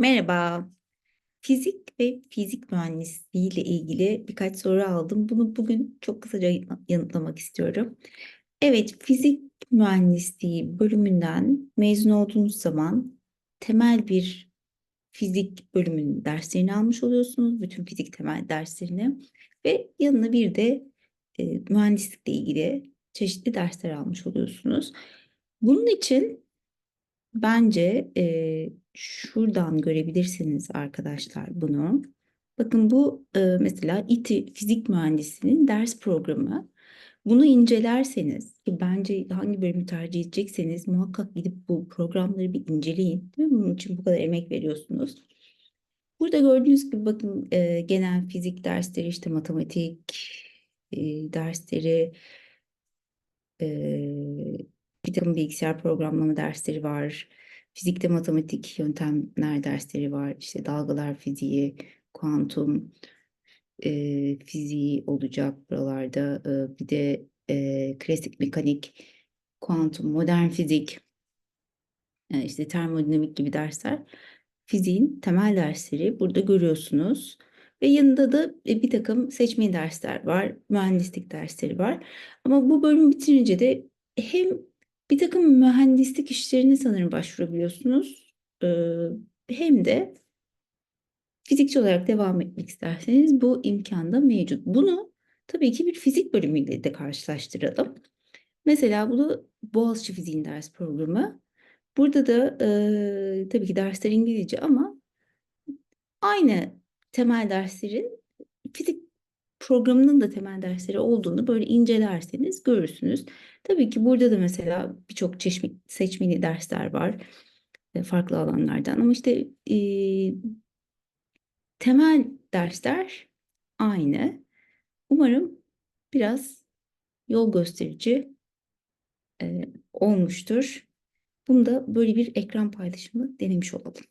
Merhaba. Fizik ve fizik mühendisliği ile ilgili birkaç soru aldım. Bunu bugün çok kısaca yanı- yanıtlamak istiyorum. Evet, fizik mühendisliği bölümünden mezun olduğunuz zaman temel bir fizik bölümünün derslerini almış oluyorsunuz. Bütün fizik temel derslerini ve yanına bir de e, mühendislikle ilgili çeşitli dersler almış oluyorsunuz. Bunun için Bence e, şuradan görebilirsiniz arkadaşlar bunu. Bakın bu e, mesela İTÜ Fizik Mühendisliğinin ders programı. Bunu incelerseniz ki bence hangi bölümü tercih edecekseniz muhakkak gidip bu programları bir inceleyin. Değil mi? Bunun için bu kadar emek veriyorsunuz. Burada gördüğünüz gibi bakın e, genel fizik dersleri işte matematik e, dersleri e, bir takım bilgisayar programlama dersleri var. Fizikte matematik yöntemler dersleri var. İşte dalgalar fiziği, kuantum e, fiziği olacak buralarda. E, bir de e, klasik mekanik, kuantum, modern fizik, e, işte termodinamik gibi dersler. Fiziğin temel dersleri burada görüyorsunuz. Ve yanında da bir takım seçmeli dersler var, mühendislik dersleri var. Ama bu bölüm bitirince de hem bir takım mühendislik işlerine sanırım başvurabiliyorsunuz. Ee, hem de fizikçi olarak devam etmek isterseniz bu imkan da mevcut. Bunu tabii ki bir fizik bölümüyle de karşılaştıralım. Mesela bu Boğaziçi Fiziğin ders programı. Burada da e, tabii ki dersler İngilizce ama aynı temel derslerin fizik programının da temel dersleri olduğunu böyle incelerseniz görürsünüz. Tabii ki burada da mesela birçok çeşitli seçmeli dersler var e, farklı alanlardan ama işte e, temel dersler aynı. Umarım biraz yol gösterici e, olmuştur. Bunu da böyle bir ekran paylaşımı denemiş olalım.